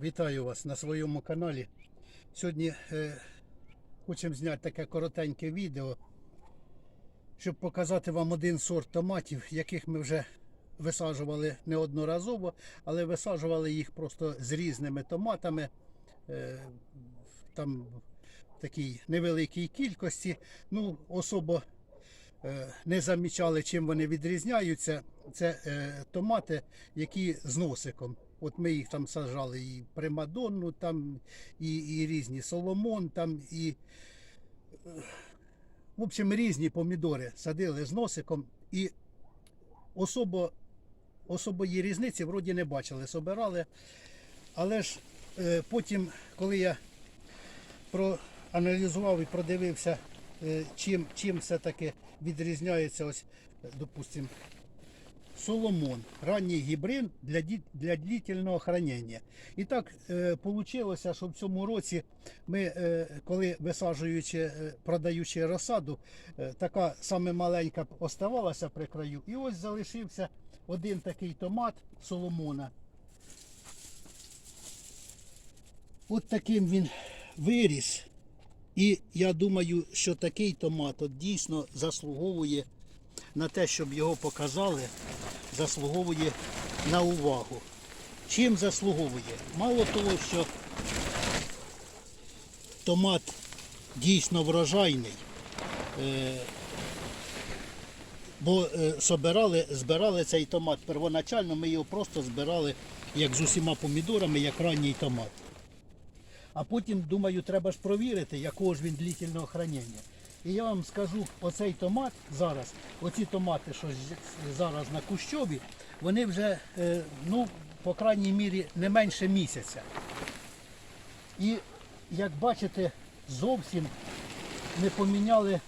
Вітаю вас на своєму каналі. Сьогодні е, хочемо зняти таке коротеньке відео, щоб показати вам один сорт томатів, яких ми вже висаджували неодноразово, але висаджували їх просто з різними томатами. Е, там в такій невеликій кількості. Ну, особо не замічали, чим вони відрізняються. Це е, томати, які з носиком. От ми їх там сажали і примадонну, там, і, і різні соломон, там, і е, в общем, різні помідори садили з носиком. І особо, особої різниці вроді не бачили, собирали. Але ж е, потім, коли я проаналізував і продивився, е, чим, чим все-таки відрізняється, ось, е, допустим, Соломон, ранній гібрид для, для длительного хранення. І так вийшло, що в цьому році ми, е, коли висаджуючи, е, продаючи розсаду, е, така саме маленька оставалася при краю. І ось залишився один такий томат Соломона. От таким він виріс. І я думаю, що такий томат от дійсно заслуговує на те, щоб його показали, заслуговує на увагу. Чим заслуговує? Мало того, що томат дійсно врожайний, е, бо е, собирали, збирали цей томат первоначально, ми його просто збирали як з усіма помідорами, як ранній томат. А потім, думаю, треба ж провірити, якого ж він длительного хранення. І я вам скажу, оцей томат зараз, оці томати, що зараз на кущові, вони вже, е, ну, по крайній мірі, не менше місяця. І, як бачите, зовсім не поміняли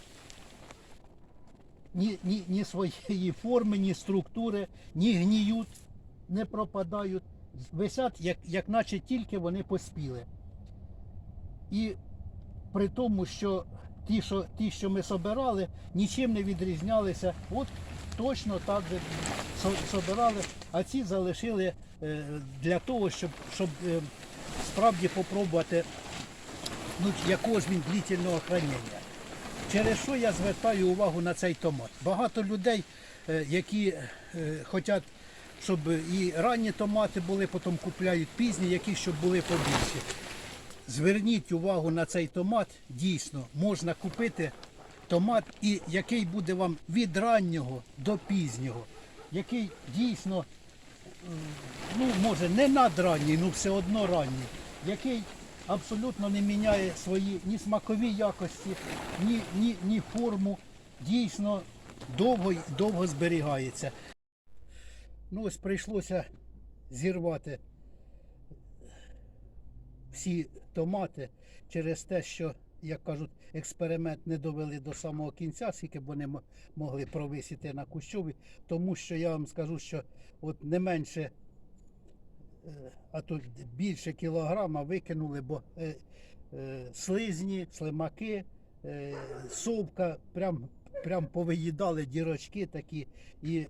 ні, ні, ні своєї форми, ні структури, ні гніють, не пропадають. Висять, як, як наче тільки вони поспіли. І при тому, що ті, що, ті, що ми собирали, нічим не відрізнялися. От точно так же со- собирали, а ці залишили е, для того, щоб, щоб е, справді попробувати, ну, якого він длительного хранення. Через що я звертаю увагу на цей томат? Багато людей, е, які хочуть, щоб і ранні томати були, потім купляють пізні, які щоб були побільші. Зверніть увагу на цей томат. Дійсно, можна купити томат, і який буде вам від раннього до пізнього, який дійсно, ну може не надранній, ну все одно ранній, який абсолютно не міняє свої ні смакові якості, ні, ні, ні форму. Дійсно довго, довго зберігається. Ну ось прийшлося зірвати всі томати через те, що, як кажуть, експеримент не довели до самого кінця, скільки б вони могли провисіти на кущові, тому що я вам скажу, що от не менше, е, а то більше кілограма викинули, бо е, е, слизні, слимаки, е, совка, прям, прям повиїдали дірочки такі, і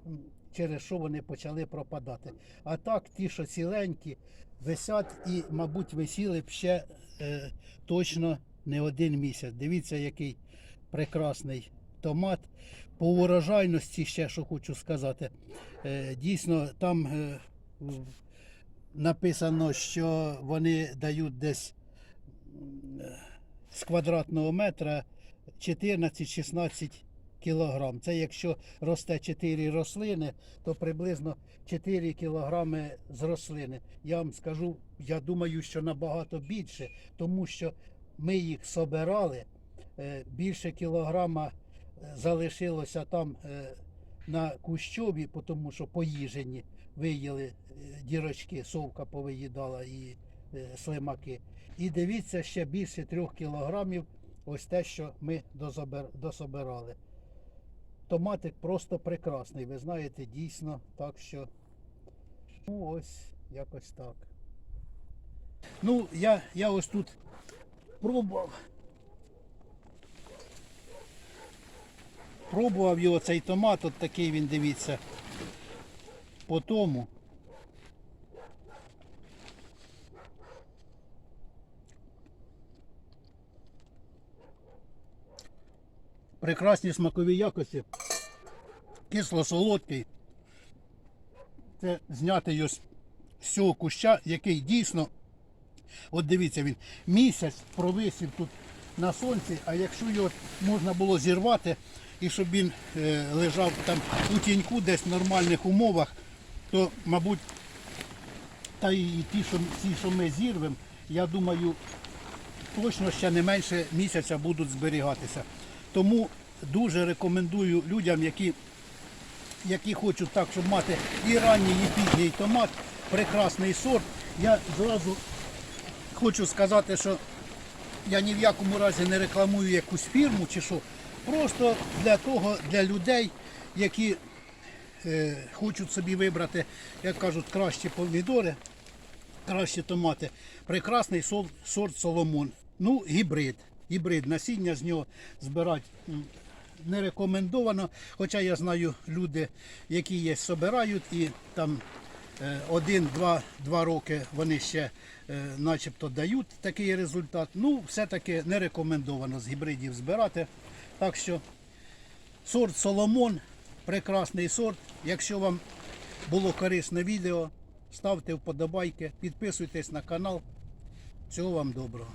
через що вони почали пропадати. А так, ті, що ціленькі, висять і, мабуть, висіли б ще е, точно не один місяць. Дивіться, який прекрасний томат. По урожайності ще що хочу сказати. Е, дійсно, там е, написано, що вони дають десь е, з квадратного метра 14-16 кілограм. Це якщо росте 4 рослини, то приблизно 4 кілограми з рослини. Я вам скажу, я думаю, що набагато більше, тому що ми їх собирали, е, більше кілограма е, залишилося там е, на кущові, тому що поїжені виїли дірочки, совка повиїдала і слимаки. І дивіться, ще більше трьох кілограмів ось те, що ми дособирали. Томатик просто прекрасний, ви знаєте, дійсно, так що. Ну, ось якось так. Ну, я, я ось тут пробував. Пробував його цей томат, от такий він, дивіться, по тому. Прекрасні смакові якості. Кисло-солодкий. Це знятий ось з цього куща, який дійсно, от дивіться, він місяць провисів тут на сонці, а якщо його можна було зірвати, і щоб він е, лежав там у тіньку десь в нормальних умовах, то, мабуть, та і ті, що, ті, що ми зірвемо, я думаю, точно ще не менше місяця будуть зберігатися. Тому дуже рекомендую людям, які, які хочуть так, щоб мати і ранній, і пізній томат, прекрасний сорт. Я зразу хочу сказати, що я ні в якому разі не рекламую якусь фірму чи що. Просто для того, для людей, які е, хочуть собі вибрати, як кажуть, кращі помідори, кращі томати. Прекрасний сорт Соломон. Ну, гібрид. Гібрид. Насіння з нього збирати не рекомендовано. Хоча я знаю люди, які є, собирають і там е, один-два два роки вони ще е, начебто дають такий результат. Ну, все-таки не рекомендовано з гібридів збирати. Так що сорт Соломон, прекрасний сорт. Якщо вам було корисне відео, ставте вподобайки, підписуйтесь на канал. Всього вам доброго.